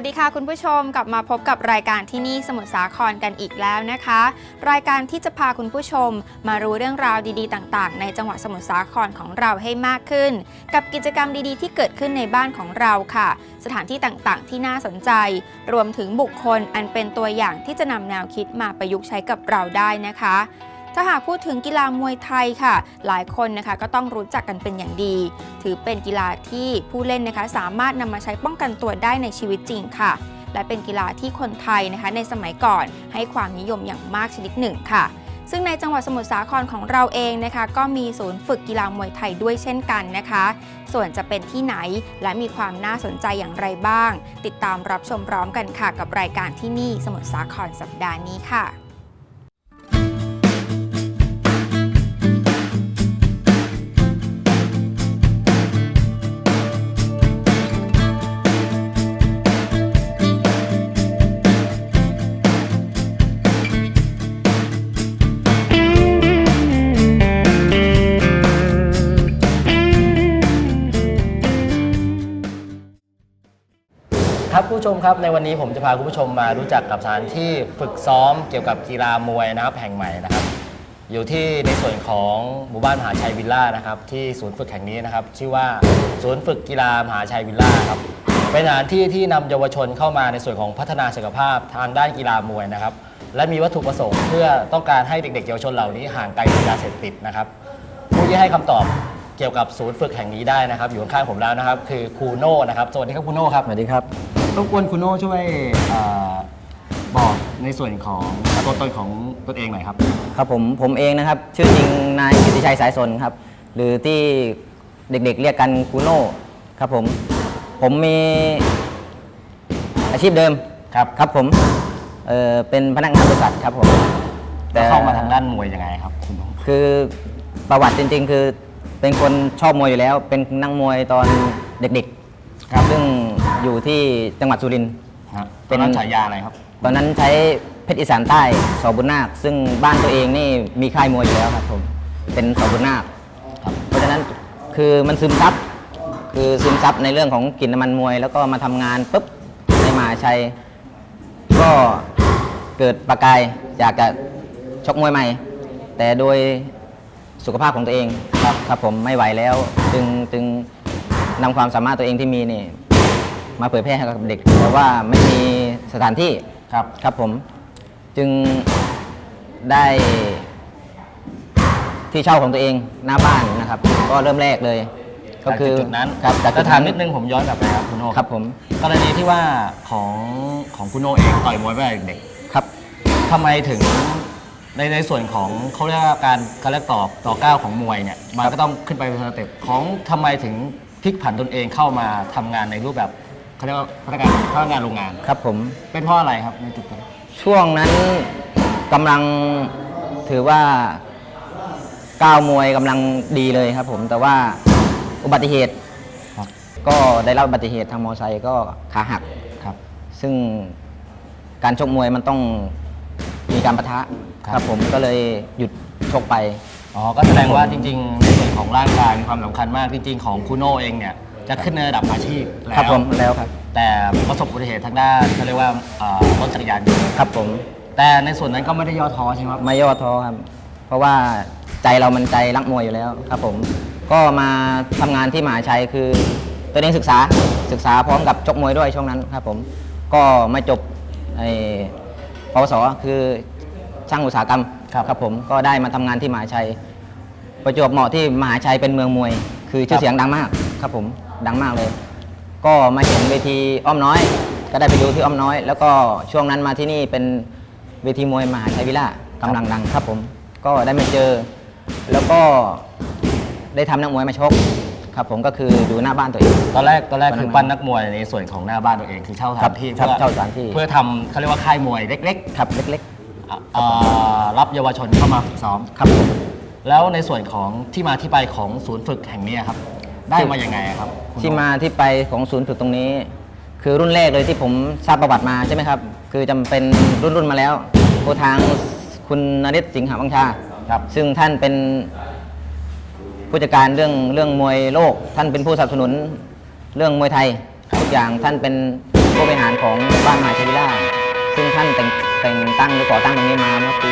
สวัสดีค่ะคุณผู้ชมกลับมาพบกับรายการที่นี่สมุทรสาครกันอีกแล้วนะคะ รายการที่จะพาคุณผู้ชมมารู้เรื่องราวดีๆ ต่างๆ ในจังหวัดสมุทรสาครของเราให้มากขึ้น กับกิจกรรมดีๆ ที่เกิดขึ้นในบ้านของเราค่ะ สถานที่ต่างๆ ที่น่าสนใจ รวมถึงบุคคลอันเป็นตัวอย่างที่จะนำแนวคิดมาประยุกต์ใช้กับเราได้นะคะ ถ้าหากพูดถึงกีฬามวยไทยค่ะ หลายคนนะคะก็ต้องรู้จักกันเป็นอย่างดี ถือเป็นกีฬาที่ผู้เล่นนะคะสามารถนำมาใช้ป้องกันตัวได้ในชีวิตจริงค่ะ และเป็นกีฬาที่คนไทยนะคะในสมัยก่อนให้ความนิยมอย่างมากชนิดหนึ่งค่ะ ซึ่งในจังหวัดสมุทรสาครของเราเองนะคะ ก็มีศูนย์ฝึกกีฬามวยไทยด้วยเช่นกันนะคะ ส่วนจะเป็นที่ไหนและมีความน่าสนใจอย่างไรบ้าง ติดตามรับชมพร้อมกันค่ะ กับรายการที่นี่สมุทรสาครสัปดาห์นี้ค่ะ ผู้ชมครับในวันนี้ผมจะพาคุณผู้ชมมารู้จักกับสถานที่ฝึกซ้อมเกี่ยวกับกีฬามวยนะครับแห่งใหม่นะครับ อยู่ที่ในส่วนของหมู่บ้านมหาชัยวิลล่านะครับที่ศูนย์ฝึกแห่งนี้นะครับชื่อว่าศูนย์ฝึกกีฬามหาชัยวิลล่าครับเป็นสถานที่ที่นำเยาวชนเข้ามาในส่วนของพัฒนาศักยภาพทางด้านกีฬามวยนะครับและมีวัตถุประสงค์เพื่อต้องการให้เด็กๆเยาวชนเหล่านี้ห่างไกลจากยาเสพติดนะครับผู้ที่ให้คำตอบเกี่ยวกับศูนย์ฝึกแห่งนี้ได้นะครับ อยู่ข้างผมแล้วนะครับ คือครูโน่นะครับ สวัสดีครับครูโน่ครับ สวัสดีครับ รบกวนคุณโน่ช่วยเออบอกในส่วนของตัวตนของตนเองหน่อยครับ ครับผมผมเองนะครับ ชื่อจริงนายกิติชัยสายสนครับ หรือที่เด็กๆเรียกกันคูโน่ครับผม ผมมีอาชีพเดิมครับครับผมเออเป็นพนักงานบริษัทครับผมแต่เข้ามาทางด้านมวยยังไงครับคุณโน่คือประวัติจริง ๆ คือเป็นคนชอบมวยอยู่แล้ว เป็นนักมวยตอนเด็กๆ ครับซึ่งอยู่ที่จังหวัดสุรินทร์ครับเป็เป็นนนั้นฉายาอะไรครับ ตอนนั้นใช้เพชรอีสานใต้สอบุญนาค ซึ่งบ้านตัวเองนี่มีค่ายมวยอยู่แล้วครับผมเป็นสอบุญนาคครับเพราะฉะนั้นคือมันซึมซับคือซึมซับในเรื่องของกลิ่นน้ำมันมวย แล้วก็มาทำงานปุ๊บในมหาชัย ก็เกิดประกายอยากจะชกมวยใหม่ แต่โดยสุขภาพของตัวเองครับครับผมไม่ไหวแล้วจึงจึง นำความสามารถตัวเองที่มีนี่มาเผยแพร่ให้กับเด็ก แต่ว่าไม่มีสถานที่ครับ ครับผม จึงได้ที่เช่าของตัวเองหน้าบ้านนะครับ ก็เริ่มแรกเลย ก็คือจากจุดนั้นครับจากจุจะดถามนั้นนิดนึงผมย้อนกลับไปครับคุณโน่ครับผมกรณีที่ว่าของของคุณโน่เองต่อยมวยมาตั้งแต่เด็กครับ ทำไมถึงในในส่วนของเขาเรียกว่าการการเรียกต่อต่อก้าวของมวยเนี่ยมันก็ต้องขึ้นไปเป็นสเต็ปของทำไมถึง พลิกผันตนเองเข้ามาทำงานในรูปแบบเขาเรียกว่าพนักงานพนักงานโรงงาน ครับผม เป็นเพราะอะไรครับในจุดนี้ช่วงนั้นกำลังถือว่าก้าวมวยกำลังดีเลยครับผม แต่ว่าอุบัติเหตุครับก็ได้รับอุบัติเหตุทางมอเตอร์ไซค์ก็ขาหัก ครับ ซึ่งการชกมวยมันต้องมีการปะทะครับครับผมก็เลยหยุดชกไป อ๋อก็แสดงว่าจริงๆในส่วน ของร่างกายมีความสำคัญมากจริงๆ ของคุโน่เองเนี่ยจะขึ้นในระดับอาชีพแล้วครับผมแล้วครับ แต่ประสบอุบัติเหตุทางด้านเขาเรียกว่าเอ่อรถจักรยานยนต์ครับผมแต่ในส่วนนั้นก็ไม่ได้ย่อท้อใช่ไหมครับไม่ย่อท้อครับ เพราะว่าใจเรามันใจรักมวยอยู่แล้วครับผม ก็มาทำงานที่มหาชัยคือตัวเองศึกษาศึกษาพร้อมกับชกมวยด้วยช่วงนั้นครับผม ก็มาจบไอ้ปวสคือช่างอุตสาหกรรมครับครับผมก็ได้มาทำงานที่มหาชัย ประจวบเหมาะที่มหาชัยเป็นเมืองมวย คือชื่อเสียงดังมากครับผมดังมากเลย ก็มาเห็นเวทีอ้อมน้อย ก็ได้ไปดูที่อ้อมน้อย แล้วก็ช่วงนั้นมาที่นี่เป็นเวทีมวยมหาชัยวิลล่ากำลังดังครับผม ก็ได้มาเจอ แล้วก็ได้ทำนักมวยมาชกครับผมก็คือดูหน้าบ้านตัวเอง ตอนแรกตอนแรกตอนนั้นคือปั้นนักมวยในส่วนของหน้าบ้านตัวเองคือเช่าสถานที่ครับเพื่อเช่าสถานที่เพื่อทำเขาเรียกว่าค่ายมวยเล็กครับเล็กๆเอ่อรับเยาวชนเข้ามาฝึกซ้อมๆครับผม แล้วในส่วนของที่มาที่ไปของศูนย์ฝึกแห่งนี้ครับ ได้มายังไงครับคุณที่โน่มาที่ไปของศูนย์ฝึกตรงนี้ คือรุ่นแรกเลยที่ผมทราบประวัติมาใช่ไหมครับ คือจำเป็นรุ่นรุ่นๆมาแล้วโคทางคุณนริศสิงหาวังชาครับ ซึ่งท่านเป็นผู้จัดการเรื่องเรื่องมวยโลก ท่านเป็นผู้สนับสนุนเรื่องมวยไทยทุกอย่างท่านเป็นผู้บริหารของหมู่บ้านมหาชัยวิลล่าชซึ่งท่านแต่งแต่งตั้งหรือก่อตั้งตรงนี้มาเมื่อปี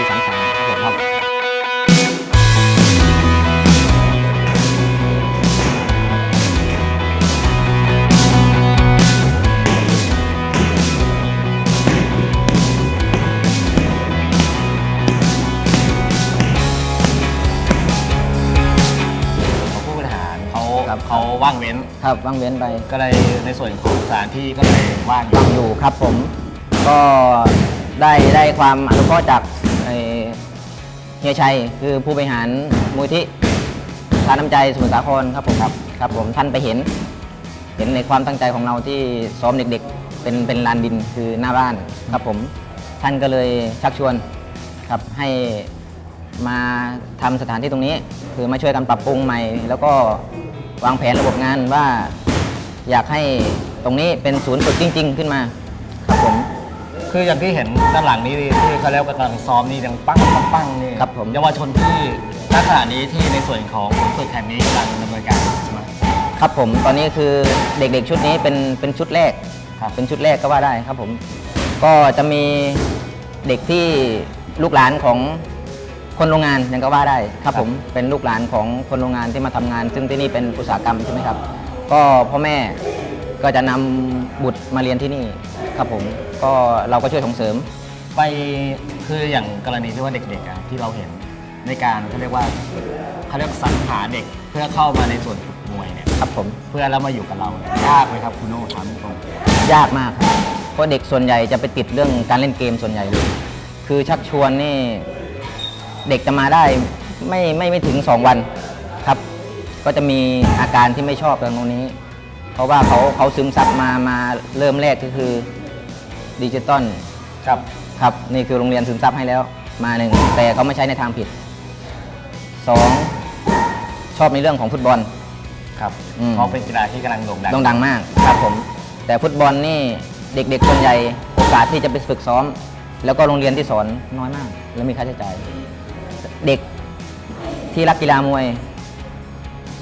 ว่างเว้น ครับว่างเว้นไปก็เลยในส่วนของสถานที่ก็เลยว่างอยู่ฟังอยู่ครับผม ก็ได้ได้ความอนุเคราะห์จากเอ่อเฮียชัย คือผู้บริหารมูลที่ทานน้ำใจสมุทรสาครครับผมครับครับผมท่านไปเห็น เห็นในความตั้งใจของเราที่ซ้อมเด็กๆ เป็นเป็นลานดินคือหน้าบ้านครับผม ท่านก็เลยชักชวนครับให้มาทำสถานที่ตรงนี้ คือมาช่วยกันปรับปรุงใหม่ แล้วก็ วางแผนระบบงานว่าอยากให้ตรงนี้เป็นศูนย์ฝึกจริง ๆ ขึ้นมาครับผมคืออย่างที่เห็นด้านหลังนี้ที่เขาเรียกว่ากำลังซ้อมนี่ยังปั้งปั้งปั้งนี่ครับผมเยาวชนที่ณขณะนี้ที่ในส่วนของศูนย์ฝึกแห่งนี้กำลังดำเนินการใช่ไหมครับผมตอนนี้คือเด็กๆชุดนี้เป็นเป็นชุดแรกครับเป็นชุดแรกก็ว่าได้ครับผมก็จะมีเด็กที่ลูกหลานของ คนโรงงานยังก็ว่าได้ครับผมเป็นลูกหลานของคนโรงงานที่มาทำงาน ซึ่งที่นี่เป็นอุตสาหกรรมใช่ไหมครับ ก็พ่อแม่ก็จะนำบุตรมาเรียนที่นี่ครับผมก็เราก็ช่วยส่งเสริม ไปคืออย่างกรณีที่ว่าเด็กๆอะที่เราเห็นในการเขาเรียกว่าเขาเรียกสรรหาเด็กเพื่อเข้ามาในส่วนฝึกมวยเนี่ยครับผมเพื่อแล้วมาอยู่กับเราเนี่ยยากไหมครับคุณโน่ถามตรงยากมากครับเพราะเด็กส่วนใหญ่จะไปติดเรื่องการเล่นเกมส่วนใหญ่เลยคือชักชวนนี่ เด็กจะมาได้ไม่ไม่ไม่ถึง 2 วันครับ ก็จะมีอาการที่ไม่ชอบตรงนี้ เพราะว่าเขาเขาซึมซับมามาเริ่มแรกก็คือดิจิตอลครับครับนี่คือโรงเรียนซึมซับให้แล้วมาหนึ่งแต่เขาไม่ใช้ในทางผิดสองชอบในเรื่องของฟุตบอล ครับอืม เพราะเป็นกีฬาที่กำลังโด่งดังต้องดังมากครับผม แต่ฟุตบอลนี่เด็กๆส่วนใหญ่โอกาสที่จะไปฝึกซ้อม แล้วก็โรงเรียนที่สอนน้อยมาก และมีค่าใช้จ่าย เด็กที่รักกีฬามวย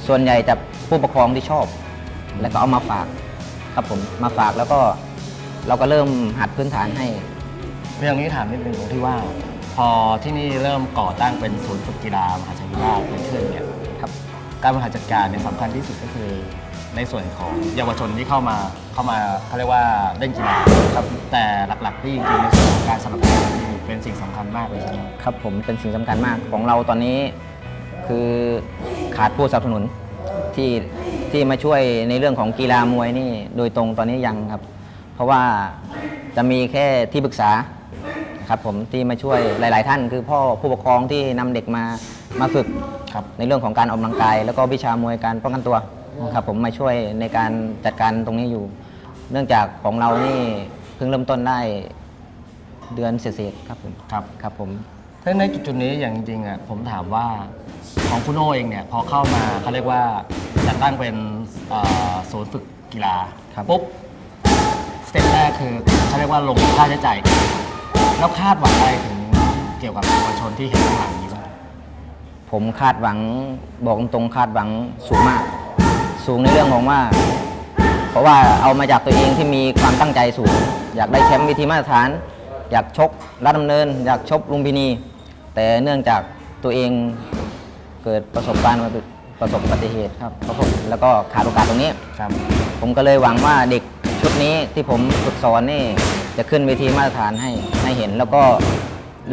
ส่วนใหญ่จะผู้ปกครองที่ชอบ แล้วก็เอามาฝากครับผมมาฝากแล้วก็เราก็เริ่มหัดพื้นฐานให้ เรื่องนี้ถามนิดนึงตรงที่ว่า พอที่นี่เริ่มก่อตั้งเป็นศูนย์ฝึกกีฬามหาชัยวิลาชเป็นขึ้นเนี่ยครับการบริหารจัดการเนี่ยสำคัญที่สุดก็คือ ในส่วนของเยาวชนที่เข้ามาเข้ามาเขาเรียกว่าเล่นกีฬาครับแต่หลักๆที่จริงๆในส่วนของการสนับสนุนนี่ เป็นสิ่งสำคัญมากเลยใช่ไหมครับผมเป็นสิ่งสำคัญมากของเราตอนนี้คือขาดผู้สนับสนุนที่ที่มาช่วยในเรื่องของกีฬามวยนี่โดยตรงตอนนี้ยังครับ เพราะว่าจะมีแค่ที่ปรึกษาครับผมที่มาช่วยหลาย ๆ ท่าน คือพ่อผู้ปกครองที่นำเด็กมามาฝึกครับในเรื่องของการออกกำลังกาย แล้วก็วิชามวยการป้องกันตัวครับผมมาช่วยในการจัดการตรงนี้อยู่ เนื่องจากของเรานี่เพิ่งเริ่มต้นได้ เดือนเศษๆครับผมครับ ครับผม ถ้าในจุดๆนี้อย่างจริงๆอะผมถามว่าของคุณโน่เองเนี่ยพอเข้ามาเขาเรียกว่าจัดตั้งเป็นเอ่อศูนย์ฝึกกีฬาครับ ปุ๊บสเต็ปแรกคือเขาเรียกว่าลงค่าใช้จ่ายแล้วคาดหวังอะไรถึงเกี่ยวกับเยาวชนที่เห็นข้างหลังนี้บ้าง ผมคาดหวังบอกตรงๆคาดหวังสูงมาก สูงในเรื่องของว่า เพราะว่าเอามาจากตัวเองที่มีความตั้งใจสูง อยากได้แชมป์วิธีมาตรฐาน อยากชกรัดดำเนิน อยากชกลุมพินี แต่เนื่องจากตัวเองเกิดประสบการณ์มาประสบอุบัติเหตุครับครับผมแล้วก็ขาดโอกาสตรงนี้ ครับ ผมก็เลยหวังว่าเด็กชุดนี้ที่ผมฝึกสอนนี่จะขึ้นเวทีมาตรฐานให้ให้เห็น แล้วก็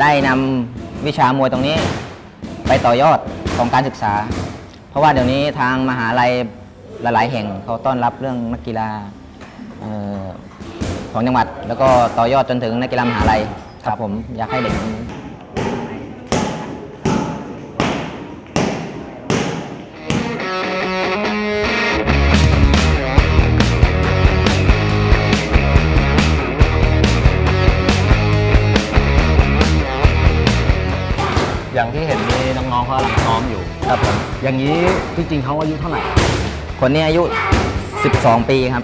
ได้นำวิชามวยตรงนี้ ไปต่อยอดของการศึกษา เพราะว่าเดี๋ยวนี้ทางมหาลัยหลายๆ แห่งเขาต้อนรับเรื่องนักกีฬาเอ่อ ของจังหวัด แล้วก็ต่อยอดจนถึงนักกีฬามหาลัยครับผมอยากให้เด็กอย่างที่เห็นนี่น้องๆเขากำลังซ้อมอยู่ครับผมอย่างนี้จริงๆเขาอายุเท่าไหร่ คนนี้อายุ 12 ปีครับ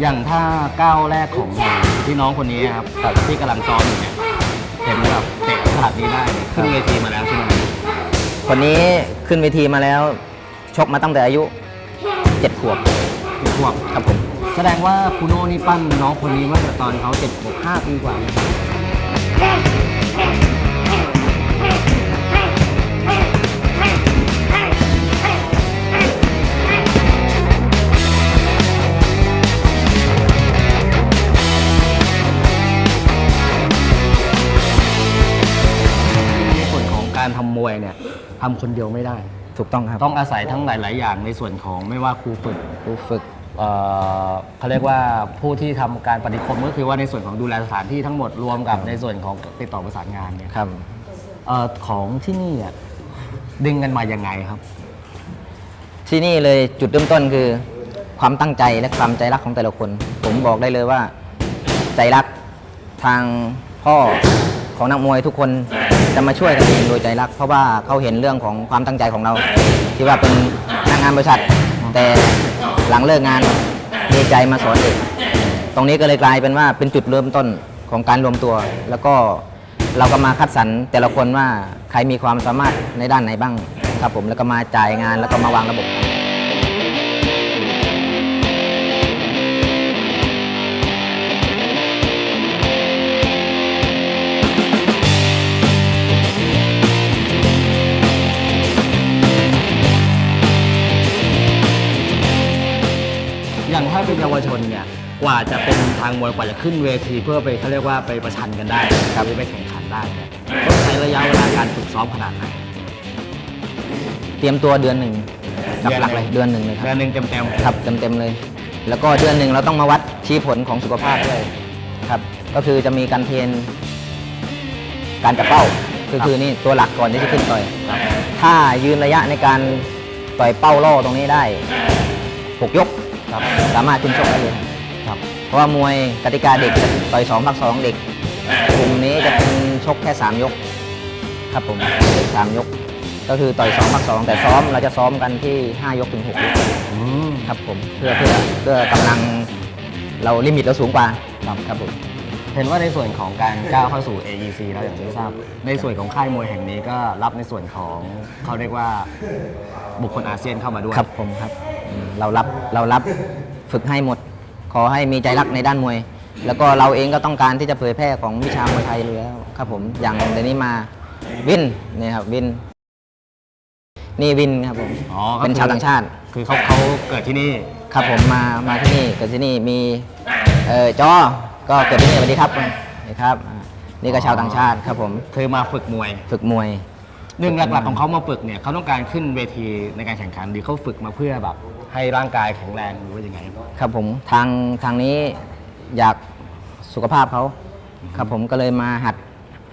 อย่างถ้าก้าวแรกของที่น้องคนนี้ครับที่กำลังซ้อมอยู่เนี่ยเห็นแบบเตะขนาดนี้ได้เนี่ยขึ้นเวทีมาแล้วใช่ไหมคนนี้ขึ้นเวทีมาแล้ว ชกมาตั้งแต่อายุ7ขวบกี่ขวบครับผมแสดงว่าคุณโน่นี่ปั้นน้องคนนี้มาตั้งแต่ตอนเขาเจ็ดขวบห้าปีกว่าเลย วยเนี่ยทำคนเดียวไม่ได้ ถูกต้องครับต้องอาศัยทั้งหลาย ๆ อย่างในส่วนของไม่ว่าครูฝึกครูฝึกเอ่อเขาเรียกว่าผู้ที่ทำการปฏิคมก็คือว่าในส่วนของดูแลสถานที่ทั้งหมดรวมกับในส่วนของติดต่อประสานงานเนี่ยครับเอ่อของที่นี่อะดึงกันมายังไงครับ ที่นี่เลยจุดเริ่มต้นคือ ความตั้งใจและความใจรักของแต่ละคน ผมบอกได้เลยว่า ใจรักทางพ่อของนักมวยทุกคน จะมาช่วยกันเองโดยใจรัก เพราะว่าเขาเห็นเรื่องของความตั้งใจของเราที่ว่าเป็นนักงานบริษัท แต่หลังเลิกงานมีใจมาสอนเด็กตรงนี้ก็เลยกลายเป็นว่าเป็นจุดเริ่มต้นของการรวมตัว แล้วก็เราก็มาคัดสรรแต่ละคนว่าใครมีความสามารถในด้านไหนบ้างครับผมแล้วก็มาจ่ายงานแล้วก็มาวางระบบ อย่างถ้าเป็นเยาวชนเนี่ยกว่าจะเป็นทางมวยกว่าจะขึ้นเวทีเพื่อไปเขาเรียกว่าไปประชันกันได้ครับหรือไปแข่งขันได้เนี่ยต้องใช้ระยะเวลาการฝึกซ้อมขนาดไหนเตรียมตัวเดือนหนึ่งหลักๆเลยเดือนหนึ่งเลยคเดือรับนหนึ่งเต็มครับเต็มๆเลย แล้วก็เดือนหนึ่งเราต้องมาวัดชี้ผลของสุขภาพด้วยครับ ก็คือจะมีการเทรนการจับเป้าคือคือนี่ตัวหลักก่อนที่จะขึ้นต่อยๆครับถ้ายืนระยะในการต่อยเป้าล่อตรงนี้ได้หกยก ครับสามารถขึ้นชกได้เลยครับเพราะว่ามวยกติกาเด็กจะต่อยสองพักสองเด็กกลุ่มนี้จะเป็นชกแค่สามยก ครับผมเด็กสามยก ก็คือต่อยสองพักสองแต่ซ้อมเราจะซ้อมกันที่ห้ายกถึงหกยกอืมครับผมเพื่อเพื่อเพื่อกำลังเราลิมิตเราสูงกว่าครับครับผม เห็นว่าในส่วนของการก้าวเข้าสู่ AEC แล้วอย่างที่ทราบ ในส่วนของค่ายมวยแห่งนี้ก็รับในส่วนของเขาเรียกว่าบุคคลอาเซียนเข้ามาด้วยครับผมครับอืมเรารับเรารับฝึกให้หมด ขอให้มีใจรักในด้านมวย แล้วก็เราเองก็ต้องการที่จะเผยแพร่ของวิชามวยไทยอยู่แล้วครับผมอย่างเดี๋ยวนี้มาวินเนี่ยครับวิน นี่วินครับผมอ๋อก็เป็นคือชาวต่างชาติ คือเขาเขาเกิดที่นี่ ครับผมมามาที่นี่เกิดที่นี่มีเอ่อจอ ก็เกิดที่นี่สวัสดีครับสวัสดีครับอ่านี่ก็ชาวต่างชาติครับผมคือมาฝึกมวยฝึกมวย หนึ่งหลักๆของเขามาฝึกเนี่ยเขาต้องการขึ้นเวทีในการแข่งขันหรือเขาฝึกมาเพื่อแบบ ให้ร่างกายแข็งแรงหรือว่ายังไงครับครับผมทางทางนี้อยากสุขภาพเขาครับผมก็เลยมาหัด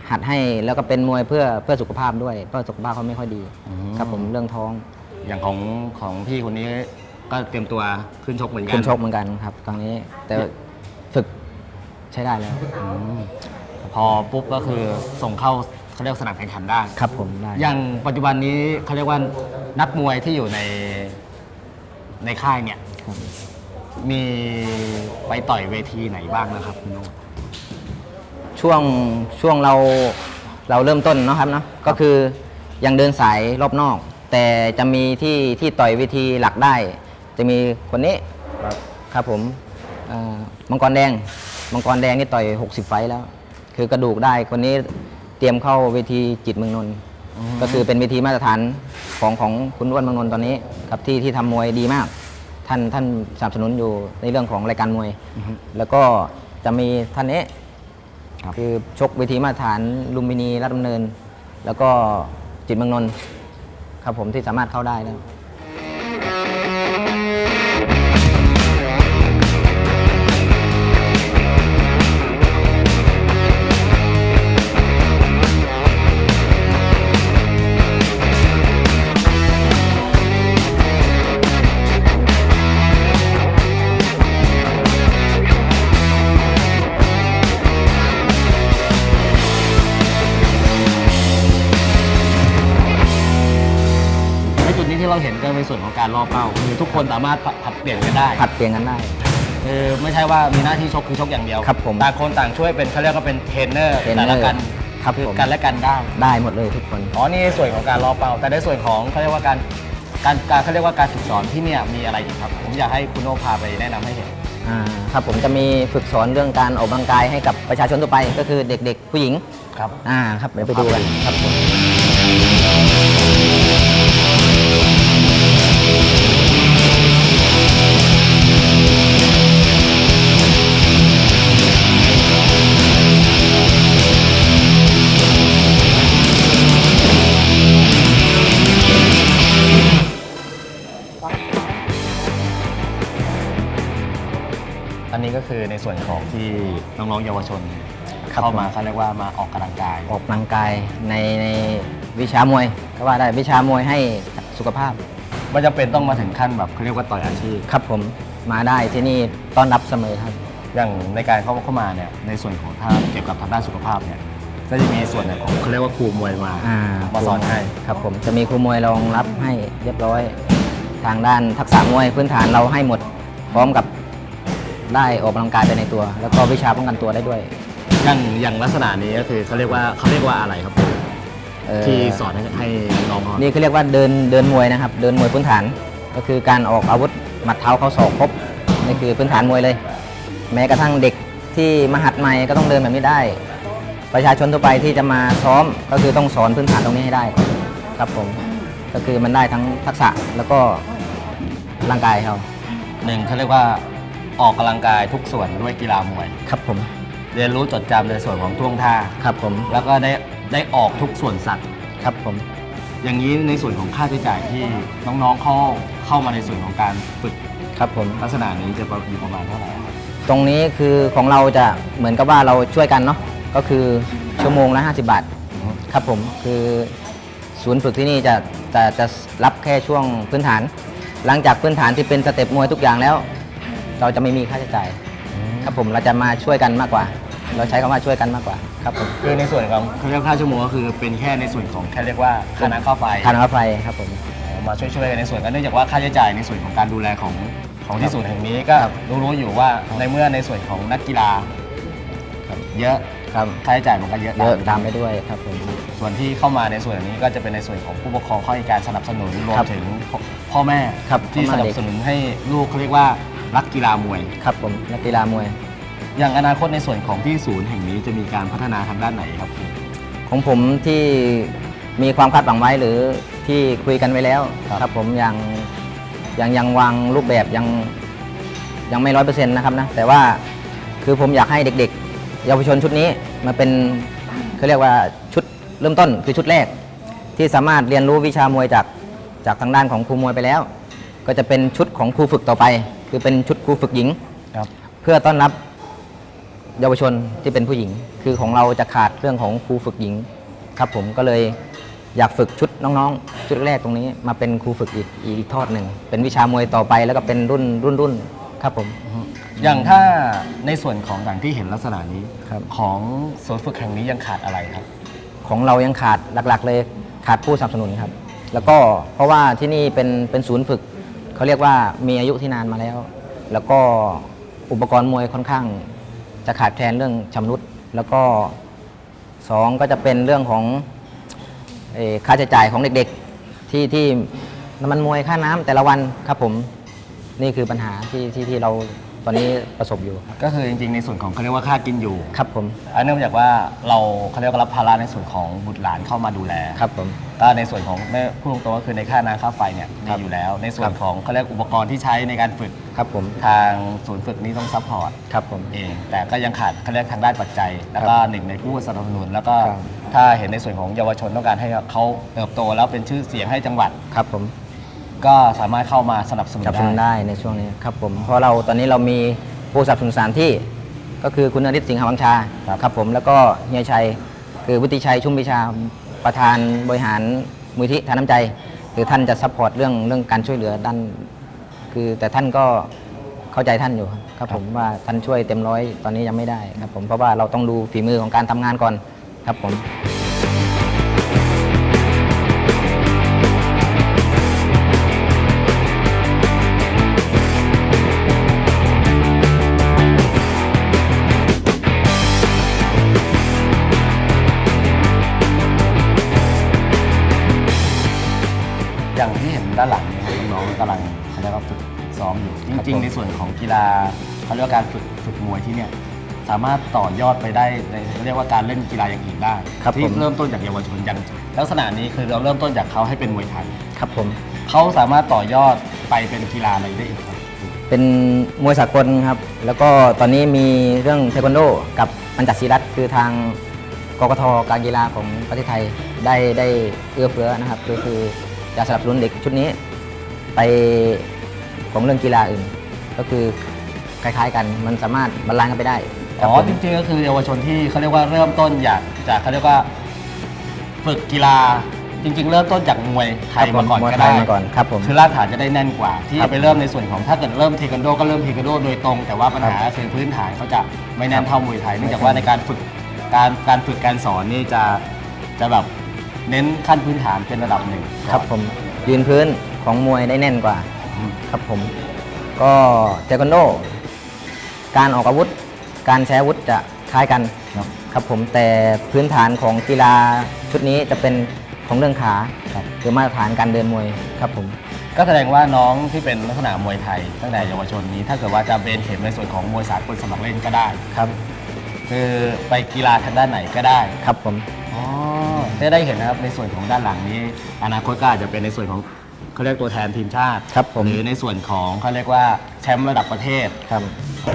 หัดให้แล้วก็เป็นมวยเพื่อเพื่อสุขภาพด้วย เพราะสุขภาพเขาไม่ค่อยดีอืมครับผมเรื่องท้องอย่างของของพี่คนนี้ก็เตรียมตัวขึ้นชกเหมือนกัขึ้นชกเหมือนกันครับครั้งนี้แต่ฝึก ใช้ได้แล้วอืมพอปุ๊บก็คือส่งเข้าเขาเรียกสนามแข่งขันได้ ครับผมได้ อย่างปัจจุบันนี้เขาเรียกว่านักมวยที่อยู่ในในค่ายเนี่ย ครับ มีไปต่อยเวทีไหนบ้างนะครับคุณโน้ตช่วงช่วงเราเราเริ่มต้นเนาะครับเนาะก็คือยังเดินสายรอบนอก แต่จะมีที่ที่ต่อยเวทีหลักได้ จะมีคนนี้ครับผมเอ่อมังกรแดง มังกรแดงนี่ต่อย 60 ไฟต์แล้ว คือกระดูกได้คนนี้เตรียมเข้าเวทีจิตเมืองนนท์ก็คือเป็นเวทีมาตรฐานของของคุณอ้วนเมืองนนท์ตอนนี้ครับที่ที่ทำมวยดีมาก ท่านท่านสนับสนุนอยู่ในเรื่องของรายการมวย แล้วก็จะมีท่านนี้ครับคือชกเวทีมาตรฐานลุมพินีรัฐดำเนิน แล้วก็จิตรเมืองนนท์ครับผมที่สามารถเข้าได้แล้ว การล่อเป้าคือทุกคนสามารถผัดเปลี่ยนกันได้ ผัดเปลี่ยนกันได้ คือไม่ใช่ว่ามีหน้าที่ชกคือชกอย่างเดียวครับผมต่างคนต่างช่วยเป็นเขาเรียกว่าเป็นเทรนเนอร์เทรนเนอร์แต่ละกันครับคือผม กันและกันได้ได้หมดเลยทุกคน อ๋อนี่ในส่วนของการล่อเป้า แต่ในส่วนของเขาเรียกว่าการการการเขาเรียกว่าการฝึกสอนที่เนี่ยมีอะไรอีกครับ ผมอยากให้คุณโอพาไปแนะนำให้เห็น อ่าครับผมจะมีฝึกสอนเรื่องการออกกำลังกายให้กับประชาชนทั่วไปก็คือเด็กๆ ผู้หญิง ครับ อ่าครับเดี๋ยวไปดูกันครับผม นนี้ก็คือในส่วนของที่น้องๆเยาวชนเข้ามาเขาเรียกว่ามาออกกำลังกาย ออกกำลังกายในในวิชามวยก็ว่าได้วิชามวยให้สุขภาพ ไม่จำเป็นต้องมาถึงขั้นแบบเขาเรียกว่าต่อยอาชีพ ครับผมมาได้ที่นี่ต้อนรับเสมอครับ อย่างในการเข้าเข้ามาเนี่ยในส่วนของถ้าเกี่ยวกับทางด้านสุขภาพเนี่ยก็จะมีส่วนของเขาเรียกว่าครูมวยมา อ่ามาสอนให้ ครับผมจะมีครูมวยรองรับให้เรียบร้อย ทางด้านทักษะมวยพื้นฐานเราให้หมด พร้อมกับ ได้ออกกำลังกายไปในตัว แล้วก็วิชาป้องกันตัวได้ด้วยอย่างอย่างลักษณะนี้ก็คือเขาเรียกว่าเขาเรียกว่าอะไรครับเอ่อ ที่สอนให้ให้น้องๆเขานี่คือเรียกว่าเดินเดินมวยนะครับ เดินมวยพื้นฐาน ก็คือการออกอาวุธหมัดเท้าเข้าศอกครบนี่คือพื้นฐานมวยเลย แม้กระทั่งเด็กที่มาหัดใหม่ก็ต้องเดินแบบนี้ได้ ประชาชนทั่วไปที่จะมาซ้อมก็คือต้องสอนพื้นฐานตรงนี้ให้ได้ก่อนครับผมก็คือมันได้ทั้งทักษะแล้วก็ร่างกายเขาหนึ่งเขาเรียกว่า ออกกำลังกายทุกส่วนด้วยกีฬามวย ครับผม เรียนรู้จดจำในส่วนของท่วงท่า ครับผม แล้วก็ได้ได้ออกทุกส่วนสัตว์ ครับผม อย่างนี้ในส่วนของค่าใช้จ่ายที่น้องๆเข้าเข้ามาในส่วนของการฝึก ครับผม ลักษณะนี้จะอยู่ประมาณเท่าไหร่ครับตรงนี้คือของเราจะเหมือนกับว่าเราช่วยกันเนาะ ก็คือชั่วโมงละ50 บาท ครับผม คือศูนย์ฝึกที่นี่จะจะจะรับแค่ช่วงพื้นฐาน หลังจากพื้นฐานที่เป็นสเต็ปมวยทุกอย่างแล้ว เราจะไม่มีค่าใช้จ่ายครับผมเราจะมาช่วยกันมากกว่า เราใช้คำว่าช่วยกันมากกว่าครับผมคือในส่วนของเขาเรียกค่าชั่วโมงก็คือเป็นแค่ในส่วนของแค่เรียกว่าค่าน้ำค่าไฟทานรถไฟครับผมมาช่วยๆกันในส่วนกันเนื่องจากว่าค่าใช้จ่ายในส่วนของการดูแลของของที่ศูนย์แห่งนี้ก็รู้ๆอยู่ว่าในเมื่อในส่วนของนักกีฬาเยอะครับค่าใช้จ่ายมันก็เยอะเยอะตาตามมไปด้วยครับผมส่วนที่เข้ามาในส่วนนี้ก็จะเป็นในส่วนของผู้ปกครองเข้าให้การสนับสนุนรวมครับถึงพ่อพ่อแม่ครับที่พ่อสแม่นัเด็บกสนุนให้ลูกเขาเรียกว่า รักกีฬามวย ครับผมนักกีฬามวย อย่างอนาคตในส่วนของที่ศูนย์แห่งนี้จะมีการพัฒนาทางด้านไหนครับครูของผมที่มีความคาดหวังไว้หรือที่คุยกันไว้แล้วครับครับผมยังยังยังวางรูปแบบยังยังไม่ร้อยเปอร์เซ็นต์นะครับนะแต่ว่าคือผมอยากให้เด็กๆ เยาวชนชุดนี้มาเป็นเขาเรียกว่าชุดเริ่มต้นคือชุดแรก ที่สามารถเรียนรู้วิชามวยจากจากทางด้านของครูมวยไปแล้ว ก็จะเป็นชุดของครูฝึกต่อไป คือเป็นชุดครูฝึกหญิง ครับ เพื่อต้อนรับเยาวชนที่เป็นผู้หญิง คือของเราจะขาดเรื่องของครูฝึกหญิง ครับผมก็เลยอยากฝึกชุดน้องๆ ชุดแรกตรงนี้มาเป็นครูฝึกอีกอีกทอดหนึ่ง เป็นวิชามวยต่อไปแล้วก็เป็นรุ่นรุ่นรุ่นครับผม อย่างถ้าในส่วนของอย่างที่เห็นลักษณะนี้ครับ ของศูนย์ฝึกแห่งนี้ยังขาดอะไรครับ ของเรายังขาดหลักๆ เลยขาดผู้สนับสนุนครับ แล้วก็เพราะว่าที่นี่เป็นเป็นศูนย์ฝึก เขาเรียกว่ามีอายุที่นานมาแล้ว แล้วก็อุปกรณ์มวยค่อนข้างจะขาดแคลนเรื่องชำรุด แล้วก็สองก็จะเป็นเรื่องของค่าใช้จ่ายของเด็กๆที่ที่น้ำมันมวยค่าน้ำแต่ละวันครับผมนี่คือปัญหาที่ที่ที่เรา อนนี้ประสบอยู่ครับก็คือจริงๆในส่วนของเขาเรียกว่าค่ากินอยู่ครับผมอันเนื่องจากว่าเราเขาเรียกว่ารับภาระในส่วนของบุตรหลานเข้ามาดูแลครับผมก็ในส่วนของแม่พูดตรงๆก็คือในค่าน้ำค่าไฟเนี่ยมีครับอยู่แล้ว ในส่วครันบของเขาเรียกอุปกรณ์ที่ใช้ในการฝึกครับผมทางศูนย์ฝึกนี้ต้องซัพพอร์ตครับผมเองแต่ก็ยังขาดเขาเรียกทางด้านปัจจัย แล้วก็หนึ่งในผู้สนับสนุนแล้วก็ครับถ้าเห็นในส่วนของเยาวชนต้องการให้เขาเติบโตแล้วเป็นชื่อเสียงให้จังหวัดครับผม ก็สามารถเข้ามาสนับสนุนสนับสนุนได้ได้ในช่วงนี้ครับผมเพราะเราตอนนี้เรามีผู้สนับสนุนสถานที่ก็คือคุณนริศสิงห์วังชาครับครับผมแล้วก็เฮียชัยคือวุฒิชัยชุ่มวิชาประธานบริหารมูลที่ทานน้ำใจ คือท่านจะซัพพอร์ตเรื่องเรื่องการช่วยเหลือด้าน คือแต่ท่านก็เข้าใจท่านอยู่ครับครับผมว่าท่านช่วยเต็มร้อยตอนนี้ยังไม่ได้ครับผมเพราะว่าเราต้องดูฝีมือของการทำงานก่อนครับผม เขาเรียกว่าการฝึกฝึกมวยที่เนี่ยสามารถต่อยอดไปได้ในเรียกว่าการเล่นกีฬาอย่างอื่นได้ครับที่ผม เริ่มต้นจากเยาวชนอย่างลักษณะนี้คือเราเริ่มต้นจากเขาให้เป็นมวยไทยครับผมเขาสามารถต่อยอดไปเป็นกีฬาอะไรได้อีกครับเป็นมวยสากลครับ แล้วก็ตอนนี้มีเรื่องเทควันโดกับปัญจศีรัตน์คือทางกกทการกีฬาของประเทศไทยได้ได้เอื้อเฟื้อนะครับก็คือจะสนับสนุนเด็กชุดนี้ ไปของเรื่องกีฬาอื่น ก็คือ คล้าย ๆ กัน มันสามารถบรรลังก์กันไปได้ครัอ๋บอผม จริงๆก็คือเยาวชนที่เขาเรียกว่าเริ่มต้นอยากจากเขาเรียกว่าฝึกกีฬาจริง ๆ เริ่มต้นจากมวยไทยมาก่อนมวยก็ไทได้ยมาก่อนครับผม คือรากฐานจะได้แน่นกว่า ที่ครัจะบไปเริ่มในส่วนของถ้าเกิดเริ่มเทควันโดก็เริ่มเทควันโดโดยตรง แต่ว่าปัญหาคือพื้นฐานเขาจะไม่แน่นเท่ามวยไทยเนื่องจากว่าในการฝึกการการฝึกการสอนนี่จะจะแบบเน้นขั้นพื้นฐานเป็นระดับหนึ่งครับผมยืนพื้นของมวยได้แน่นกว่าอืมครับผม ก็เทควันโด การออกอาวุธ การใช้อาวุธจะคล้ายกันครับ ครับผมแต่พื้นฐานของกีฬาชุดนี้จะเป็นของเรื่องขาครับ คือมาตรฐานการเดินมวยครับผม ก็แสดงว่าน้องที่เป็นลักษณะมวยไทย ตั้งแต่เยาวชนนี้ ถ้าเกิดว่าจะเบนเข็มในส่วนของมวยสากลสมัครเล่นก็ได้ ครับ คือไปกีฬาทางด้านไหนก็ได้ครับผม อ๋อได้ได้เห็นนะครับในส่วนของด้านหลังนี้ อนาคตก็อาจจะเป็นในส่วนของเขาเรียกตัวแทนทีมชาติครับผม หรือในส่วนของเขาเรียกว่าแชมป์ระดับประเทศ ครับได้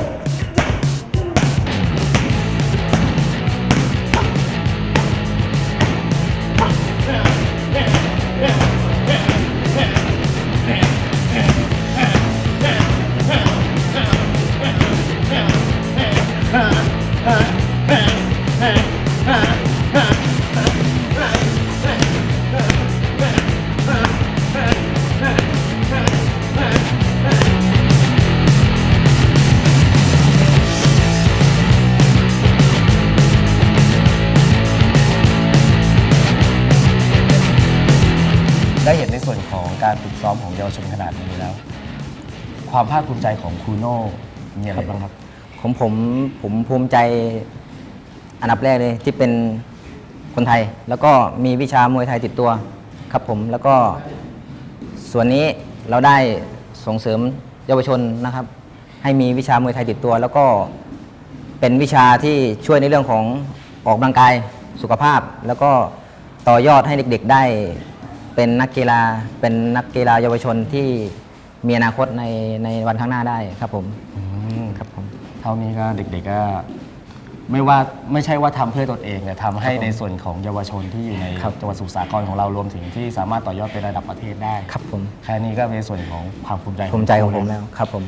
ความภาคภูมิใจของครูโน่มีอะไรบ้างครับ ผมผมผมภูมิใจอันดับแรกเลยที่เป็นคนไทย แล้วก็มีวิชามวยไทยติดตัวครับผมแล้วก็ส่วนนี้เราได้ส่งเสริมเยาวชนนะครับ ให้มีวิชามวยไทยติดตัว แล้วก็เป็นวิชาที่ช่วยในเรื่องของออกกำลังกายสุขภาพ แล้วก็ต่อยอดให้เด็กๆได้เป็นนักกีฬาเป็นนักกีฬาเยาวชนที่ มีอนาคตในในวันข้างหน้าได้ครับผม อืมครับผมเท่านี้ก็เด็กๆก็ไม่ว่าไม่ใช่ว่าทำเพื่อตนเองแต่ทำให้ครับผมในส่วนของเยาวชนที่อยู่ในครับ จังหวัดสมุทรสาครของเรารวมถึงที่สามารถต่อยอดไประดับประเทศได้ครับผมแค่นี้ก็เป็นส่วนของความภูมิใจภูมิใจของผมแล้วครับผม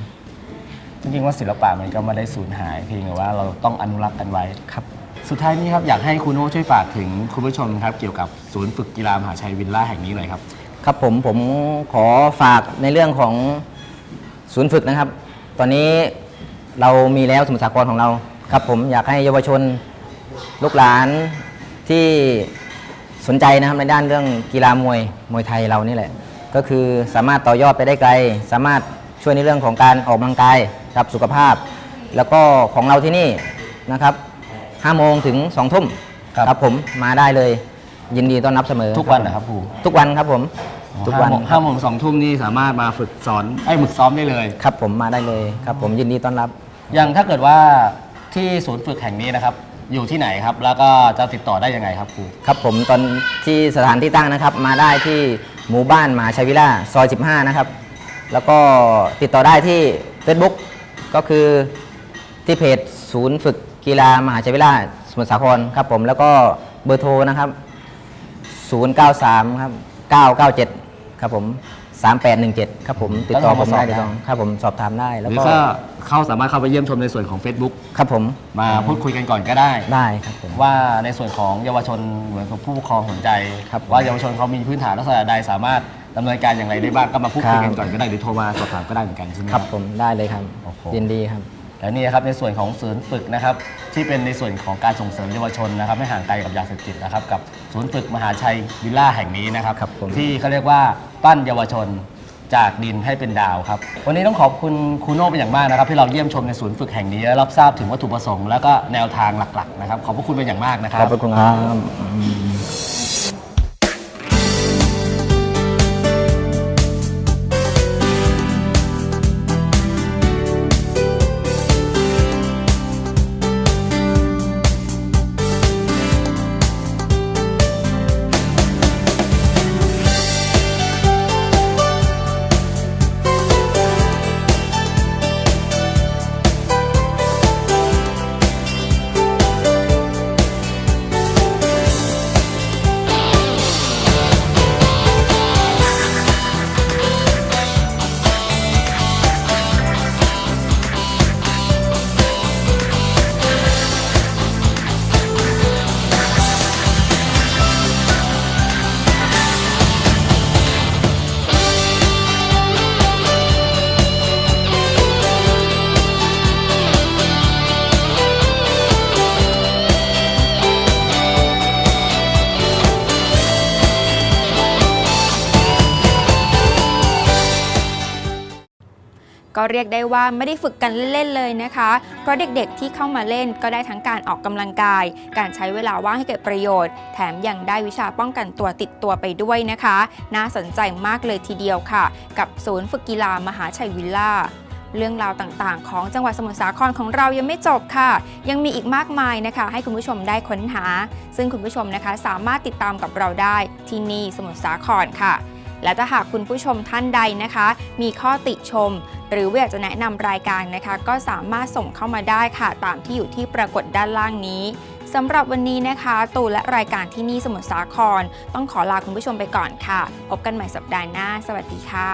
จริงๆว่าศิลปะมันก็ไม่ได้สูญหายเพียงแต่ว่าเราต้องอนุรักษ์กันไว้ ครับ สุดท้ายนี้ครับอยากให้คุณโน้ช่วยฝากถึงคุณผู้ชมครับเกี่ยวกับศูนย์ฝึกกีฬามหาชัยวิลล่าแห่งนี้หน่อยครับ ครับผมผมขอฝากในเรื่องของศูนย์ฝึกนะครับ ตอนนี้เรามีแล้วสมุทรสาครของเราครับ ผมอยากให้เยาวชนลูกหลานที่สนใจนะครับในด้านเรื่องกีฬามวยมวยไทยเรานี่แหละ ก็คือสามารถต่อยอดไปได้ไกล สามารถช่วยในเรื่องของการออกกำลังกายครับสุขภาพ แล้วก็ของเราที่นี่นะครับ5โมงถึง2ทุ่มครับผมมาได้เลยยินดีต้อนรับเสมอทุกวันนะครับครูทุกวันครับผม ทุกวันห้าโมงสองทุ่มนี่สามารถมาฝึกสอนไอ้ยฝึกซ้อมได้เลย ครับผมมาได้เลยครับ ผมยินดีต้อนรับ อย่างถ้าเกิดว่าที่ศูนย์ฝึกแห่งนี้นะครับ อยู่ที่ไหนครับ แล้วก็จะติดต่อได้ยังไงครับครูครับผมตอนที่สถานที่ตั้งนะครับ มาได้ที่หมู่บ้านมหาชัยวิลล่าซอย 15 นะครับ แล้วก็ติดต่อได้ที่ Facebook ก็คือที่เพจศูนย์ฝึกกีฬามหาชัยวิลล่าสมุทรสาครครับผมแล้วก็เบอร์โทรนะครับ 093 ครับ 997 ครับผม 3817 ครับผมติดต่อผมได้แล้วติดโทรต่อมาสอบถามครับผมสอบถามได้หแล้วรือก็ก็เข้าสามารถเข้าไปเยี่ยมชมในส่วนของ Facebook ครับผมมาพูดคุยกันก่อนก็ได้ ได้ครับผม ว่าในส่วนของเยาวชนเหมือนกับผู้ปกครองสนใจ ครับว่าเยาวชนเขามีพื้นฐานลักษณะใดสามารถดำเนินการอย่างไรได้บ้างก็มาพูดคุยกันครับ ก่อนก็ได้หรือโทรมาสอบถามก็ได้เหมือนกันใช่ไหม ครับผมได้เลยครับโอ้โห ยินดีครับ และนี่นะครับในส่วนของศูนย์ฝึกนะครับที่เป็นในส่วนของการส่งเสริมเยาวชนนะครับไม่ห่างไกลกับยาเสพติดนะครับกับศูนย์ฝึกมหาชัยวิลล่าแห่งนี้นะครับครับผมที่เขาเรียกว่าปั้นเยาวชนจากดินให้เป็นดาวครับ วันนี้ต้องขอบคุณครูโน่เป็นอย่างมากนะครับ ที่เราเยี่ยมชมในศูนย์ฝึกแห่งนี้และรับทราบถึงวัตถุประสงค์และก็แนวทางหลักๆนะครับขอบพระคุณเป็นอย่างมากนะคขรัอบบคุณครับ ก็เรียกได้ว่าไม่ได้ฝึกกันเล่นๆเลยนะคะ เพราะเด็กๆที่เข้ามาเล่นก็ได้ทั้งการออกกำลังกาย การใช้เวลาว่างให้เกิดประโยชน์ แถมยังได้วิชาป้องกันตัวติดตัวไปด้วยนะคะ น่าสนใจมากเลยทีเดียวค่ะ กับศูนย์ฝึกกีฬามหาชัยวิลล่าเรื่องราวต่างๆ ของจังหวัดสมุทรสาครของเรายังไม่จบค่ะ ยังมีอีกมากมายนะคะ ให้คุณผู้ชมได้ค้นหา ซึ่งคุณผู้ชมนะคะสามารถติดตามกับเราได้ที่นี่สมุทรสาครค่ะ และถ้าหากคุณผู้ชมท่านใดนะคะ มีข้อติชม หรืออยากจะแนะนำรายการนะคะ ก็สามารถส่งเข้ามาได้ค่ะ ตามที่อยู่ที่ปรากฏด้านล่างนี้สำหรับวันนี้นะคะ ตูและรายการที่นี่สมุทรสาคร ต้องขอลาคุณผู้ชมไปก่อนค่ะ พบกันใหม่สัปดาห์หน้า สวัสดีค่ะ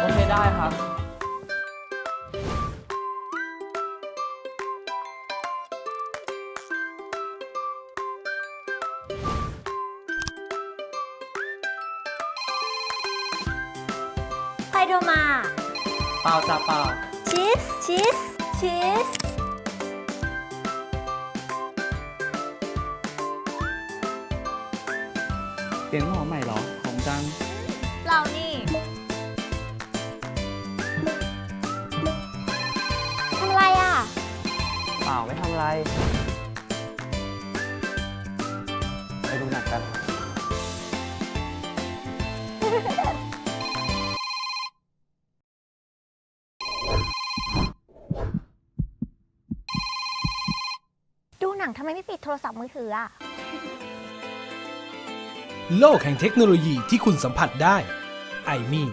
โอเคได้ครับ โทรมาเปล่าจ้าเปล่าชีสชีสชีสเปลี่ยนหอใหม่เหรอของจังเรานี่ทำอะไรอะ เปล่าไม่ทำอะไร ทำไมไม่ปิดโทรศัพท์มือถืออะโลกแห่งเทคโนโลยีที่คุณสัมผัสได้ไอมี่